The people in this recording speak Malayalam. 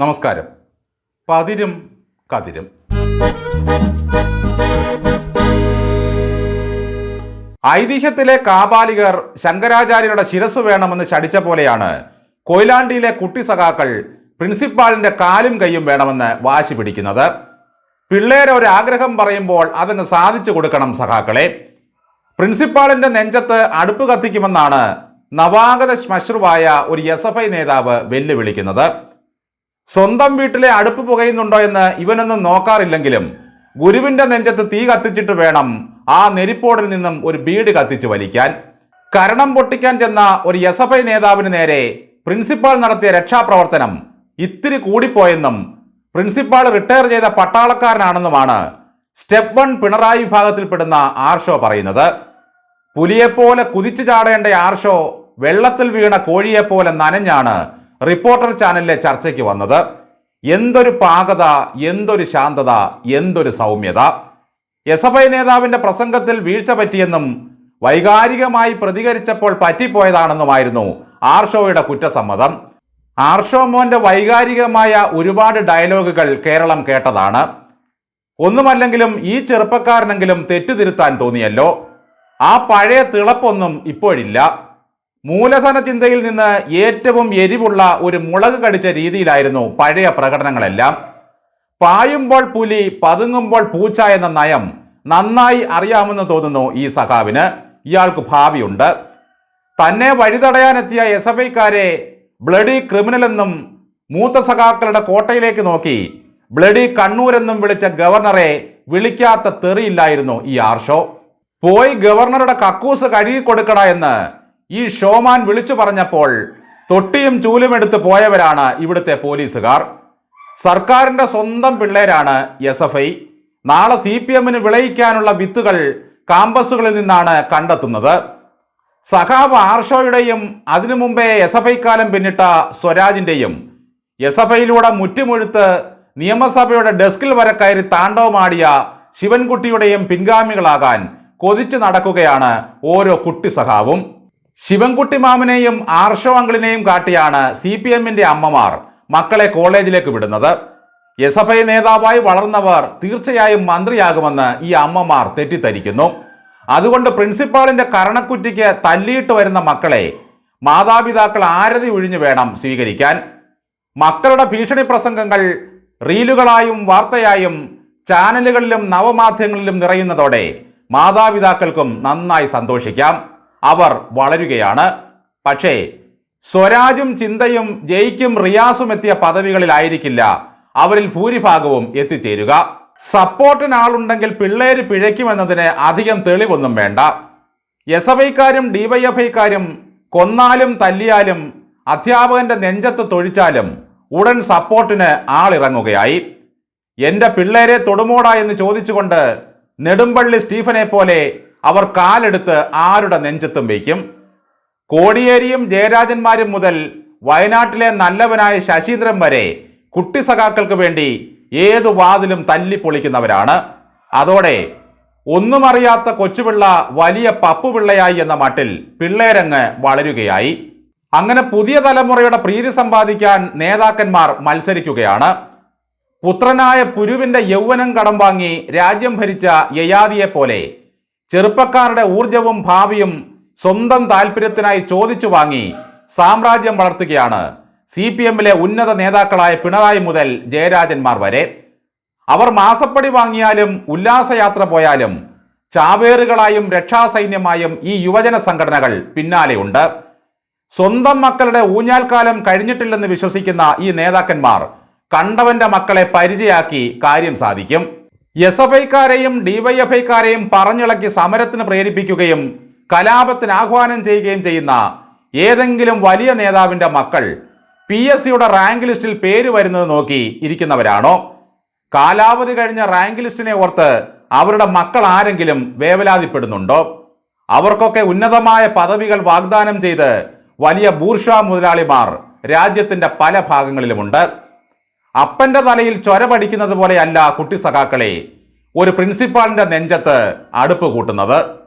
നമസ്കാരം. പതിരും കതിരും. ഐതിഹ്യത്തിലെ കാബാലികർ ശങ്കരാചാര്യരുടെ ശിരസ് വേണമെന്ന് ശടിച്ച പോലെയാണ് കൊയിലാണ്ടിയിലെ കുട്ടി സഖാക്കൾ പ്രിൻസിപ്പാളിന്റെ കാലും കൈയും വേണമെന്ന് വാശി പിടിക്കുന്നത്. പിള്ളേരെ ഒരു ആഗ്രഹം പറയുമ്പോൾ അതങ്ങ് സാധിച്ചു കൊടുക്കണം സഖാക്കളെ. പ്രിൻസിപ്പാളിന്റെ നെഞ്ചത്ത് അടുപ്പ് കത്തിക്കുമെന്നാണ് നവാഗത ശ്മശ്രുവായ ഒരു എസ് എഫ് ഐ നേതാവ് വെല്ലുവിളിക്കുന്നത്. സ്വന്തം വീട്ടിലെ അടുപ്പ് പുകയുന്നുണ്ടോ എന്ന് ഇവനൊന്നും നോക്കാറില്ലെങ്കിലും ഗുരുവിന്റെ നെഞ്ചത്ത് തീ കത്തിച്ചിട്ട് വേണം ആ നെരിപ്പോടിൽ നിന്നും ഒരു ബീഡ് കത്തിച്ചു വലിക്കാൻ. കരണം പൊട്ടിക്കാൻ ചെന്ന ഒരു എസ് എഫ് ഐ നേതാവിന് നേരെ പ്രിൻസിപ്പാൾ നടത്തിയ രക്ഷാപ്രവർത്തനം ഇത്തിരി കൂടിപ്പോയെന്നും പ്രിൻസിപ്പാൾ റിട്ടയർ ചെയ്ത പട്ടാളക്കാരനാണെന്നുമാണ് സ്റ്റെപ്പ് വൺ പിണറായി വിഭാഗത്തിൽപ്പെടുന്ന ആർഷോ പറയുന്നത്. പുലിയെപ്പോലെ കുതിച്ചു ചാടേണ്ട ആർഷോ വെള്ളത്തിൽ വീണ കോഴിയെപ്പോലെ നനഞ്ഞാണ് റിപ്പോർട്ടർ ചാനലിലെ ചർച്ചയ്ക്ക് വന്നത് എന്തൊരു പാകത എന്തൊരു ശാന്തത എന്തൊരു സൗമ്യത? എസ് എഫ് ഐ നേതാവിന്റെ പ്രസംഗത്തിൽ വീഴ്ച പറ്റിയെന്നും വൈകാരികമായി പ്രതികരിച്ചപ്പോൾ പറ്റിപ്പോയതാണെന്നുമായിരുന്നു ആർഷോയുടെ കുറ്റസമ്മതം. ആർഷോ മോന്റെ വൈകാരികമായ ഒരുപാട് ഡയലോഗുകൾ കേരളം കേട്ടതാണ്. ഒന്നുമല്ലെങ്കിലും ഈ ചെറുപ്പക്കാരനെങ്കിലും തെറ്റുതിരുത്താൻ തോന്നിയല്ലോ. ആ പഴയ തിളപ്പൊന്നും ഇപ്പോഴില്ല. മൂലധന ചിന്തയിൽ നിന്ന് ഏറ്റവും എരിവുള്ള ഒരു മുളക് കടിച്ച രീതിയിലായിരുന്നു പഴയ പ്രകടനങ്ങളെല്ലാം. പായുമ്പോൾ പുലി പതുങ്ങുമ്പോൾ പൂച്ച എന്ന നയം നന്നായി അറിയാമെന്ന് തോന്നുന്നു ഈ സഖാവിന്. ഇയാൾക്ക് ഭാവിയുണ്ട്. തന്നെ വഴിതടയാനെത്തിയ എസ് എഫ് ഐക്കാരെ ബ്ലഡി ക്രിമിനൽ എന്നും മൂത്ത സഖാക്കളുടെ കോട്ടയിലേക്ക് നോക്കി ബ്ലഡി കണ്ണൂരെന്നും വിളിച്ച ഗവർണറെ വിളിക്കാത്ത തെറിയില്ലായിരുന്നു ഈ ആർഷോ പോയി ഗവർണറുടെ കക്കൂസ് കഴുകി കൊടുക്കട എന്ന് ഈ ഷോമാൻ വിളിച്ചു പറഞ്ഞപ്പോൾ തൊട്ടിയും ചൂലും എടുത്ത് പോയവരാണ് ഇവിടുത്തെ പോലീസുകാർ. സർക്കാരിന്റെ സ്വന്തം പിള്ളേരാണ് എസ് എഫ് ഐ. നാളെ സി പി എമ്മിന് വിളയിക്കാനുള്ള വിത്തുകൾ കാമ്പസുകളിൽ നിന്നാണ് കണ്ടെത്തുന്നത്. സഖാവ് ആർഷോയുടെയും അതിനു മുമ്പേ എസ് എഫ് ഐക്കാലം പിന്നിട്ട സ്വരാജിന്റെയും എസ് എഫ് ഐയിലൂടെ മുറ്റുമുഴുത്ത് നിയമസഭയുടെ ഡെസ്കിൽ വരെ കയറി താണ്ഡവമാടിയ ശിവൻകുട്ടിയുടെയും പിൻഗാമികളാകാൻ കൊതിച്ചു നടക്കുകയാണ് ഓരോ കുട്ടി സഖാവും. ശിവൻകുട്ടി മാമനെയും ആർഷോ അങ്കിളിനെയും കാട്ടിയാണ് സി പി എമ്മിന്റെ അമ്മമാർ മക്കളെ കോളേജിലേക്ക് വിടുന്നത്. എസ് എഫ് ഐ നേതാവായി വളർന്നവർ തീർച്ചയായും മന്ത്രിയാകുമെന്ന് ഈ അമ്മമാർ തെറ്റിദ്ധരിക്കുന്നു. അതുകൊണ്ട് പ്രിൻസിപ്പാളിന്റെ കരണക്കുറ്റിക്ക് തല്ലിയിട്ട് വരുന്ന മക്കളെ മാതാപിതാക്കൾ ആരതി ഒഴിഞ്ഞു വേണം സ്വീകരിക്കാൻ. മക്കളുടെ ഭീഷണി പ്രസംഗങ്ങൾ റീലുകളായും വാർത്തയായും ചാനലുകളിലും നവമാധ്യമങ്ങളിലും നിറയുന്നതോടെ മാതാപിതാക്കൾക്കും നന്നായി സന്തോഷിക്കാം. അവർ വളരുകയാണ്. പക്ഷേ സ്വരാജും ചിന്തയും ജയിക്കും റിയാസും എത്തിയ പദവികളിലായിരിക്കില്ല. അവരിൽ ഭൂരിഭാഗവും എത്തിച്ചേരുക. സപ്പോർട്ടിന് ആളുണ്ടെങ്കിൽ പിള്ളേര് പിഴയ്ക്കുമെന്നതിന് അധികം തെളിവൊന്നും വേണ്ട. എസ് എഫ് ഐക്കാരും ഡിവൈഎഫ്ഐക്കാരും കൊന്നാലും തല്ലിയാലും അധ്യാപകന്റെ നെഞ്ചത്ത് തൊഴിച്ചാലും ഉടൻ സപ്പോർട്ടിന് ആളിറങ്ങുകയായി. എന്റെ പിള്ളേരെ തൊടുമോടാ എന്ന് ചോദിച്ചുകൊണ്ട് നെടുമ്പള്ളി സ്റ്റീഫനെ പോലെ അവർ കാലെടുത്ത് ആരുടെ നെഞ്ചത്തും വയ്ക്കും. കോടിയേരിയും ജയരാജന്മാരും മുതൽ വയനാട്ടിലെ നല്ലവനായ ശശീന്ദ്രൻ വരെ കുട്ടി സഖാക്കൾക്ക് വേണ്ടി ഏതു വാതിലും തല്ലിപ്പൊളിക്കുന്നവരാണ്. അതോടെ ഒന്നും അറിയാത്ത കൊച്ചുപിള്ള വലിയ പപ്പുപിള്ളയായി എന്ന മട്ടിൽ പിള്ളേരങ്ങ് വളരുകയായി. അങ്ങനെ പുതിയ തലമുറയുടെ പ്രീതി സമ്പാദിക്കാൻ നേതാക്കന്മാർ മത്സരിക്കുകയാണ്. പുത്രനായ പുരുവിന്റെ യൗവനം കടം വാങ്ങി രാജ്യം ഭരിച്ച യയാദിയെ പോലെ ചെറുപ്പക്കാരുടെ ഊർജവും ഭാവിയും സ്വന്തം താല്പര്യത്തിനായി ചോദിച്ചു വാങ്ങി സാമ്രാജ്യം വളർത്തുകയാണ്. സി പി എമ്മിലെ ഉന്നത നേതാക്കളായ പിണറായി മുതൽ ജയരാജന്മാർ വരെ. അവർ മാസപ്പടി വാങ്ങിയാലും ഉല്ലാസയാത്ര പോയാലും ചാവേറുകളായും രക്ഷാസൈന്യമായും ഈ യുവജന സംഘടനകൾ പിന്നാലെയുണ്ട് സ്വന്തം മക്കളുടെ ഊഞ്ഞാൽക്കാലം കഴിഞ്ഞിട്ടില്ലെന്ന് വിശ്വസിക്കുന്ന ഈ നേതാക്കന്മാർ കണ്ടവന്റെ മക്കളെ പരിചയാക്കി കാര്യം സാധിക്കും. എസ് എഫ് ഐക്കാരെയും ഡിവൈഎഫ്ഐക്കാരെയും പറഞ്ഞിളക്കി സമരത്തിന് പ്രേരിപ്പിക്കുകയും കലാപത്തിന് ആഹ്വാനം ചെയ്യുകയും ചെയ്യുന്ന ഏതെങ്കിലും വലിയ നേതാവിന്റെ മക്കൾ പി എസ് സിയുടെ റാങ്ക് ലിസ്റ്റിൽ പേര് വരുന്നത് നോക്കി ഇരിക്കുന്നവരാണോ? കാലാവധി കഴിഞ്ഞ റാങ്ക് ലിസ്റ്റിനെ ഓർത്ത് അവരുടെ മക്കൾ ആരെങ്കിലും വേവലാതിപ്പെടുന്നുണ്ടോ? അവർക്കൊക്കെ ഉന്നതമായ പദവികൾ വാഗ്ദാനം ചെയ്ത് വലിയ ബൂർഷ മുതലാളിമാർ രാജ്യത്തിന്റെ പല ഭാഗങ്ങളിലുമുണ്ട്. അപ്പന്റെ തലയിൽ ചൊര പഠിക്കുന്നത് പോലെയല്ല കുട്ടി സഖാക്കളെ. ഒരു പ്രിൻസിപ്പാളിന്റെ നെഞ്ചത്ത് അടുപ്പ് കൂട്ടുന്നത്.